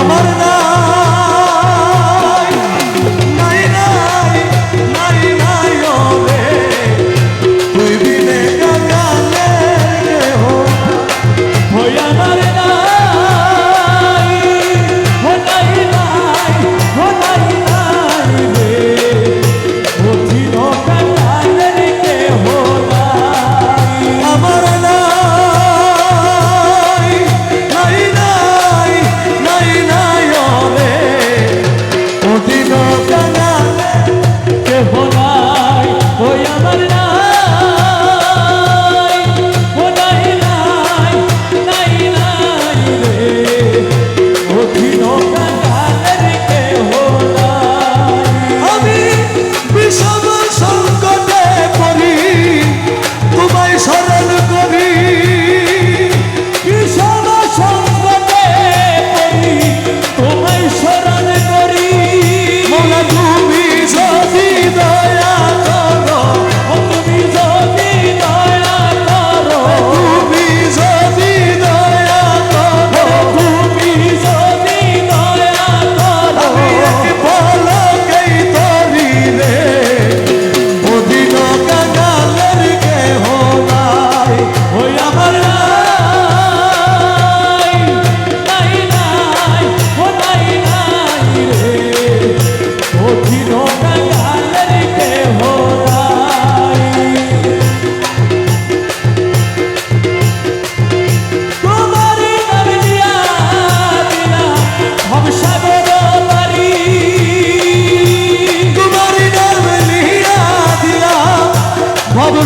amar na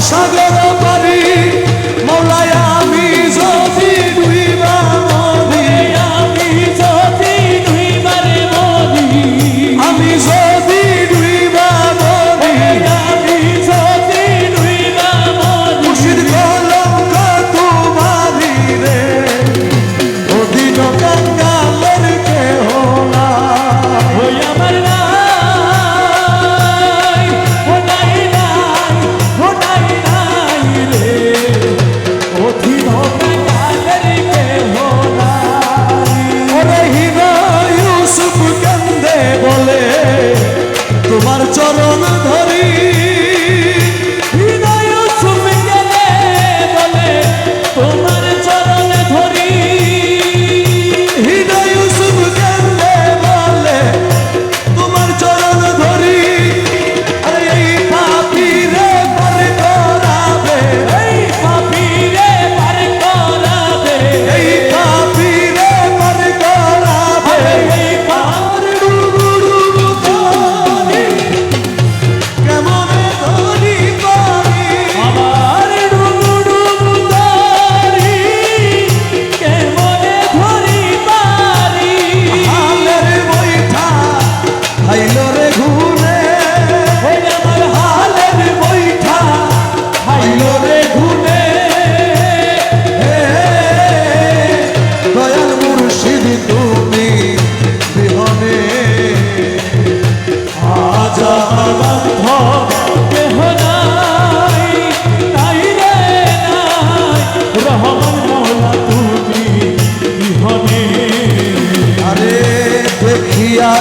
সাগর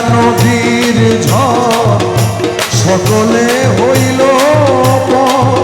নদীর ঝড় সকলে হইল পর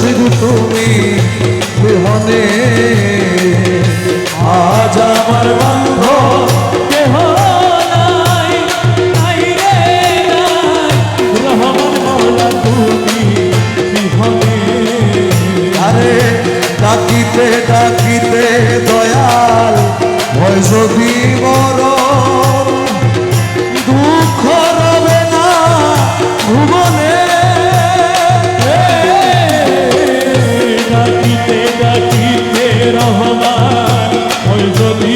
শুধু তুমি মোহনে আজ আমার ডাকিতে ডাকিতে রহমান। ওই যদি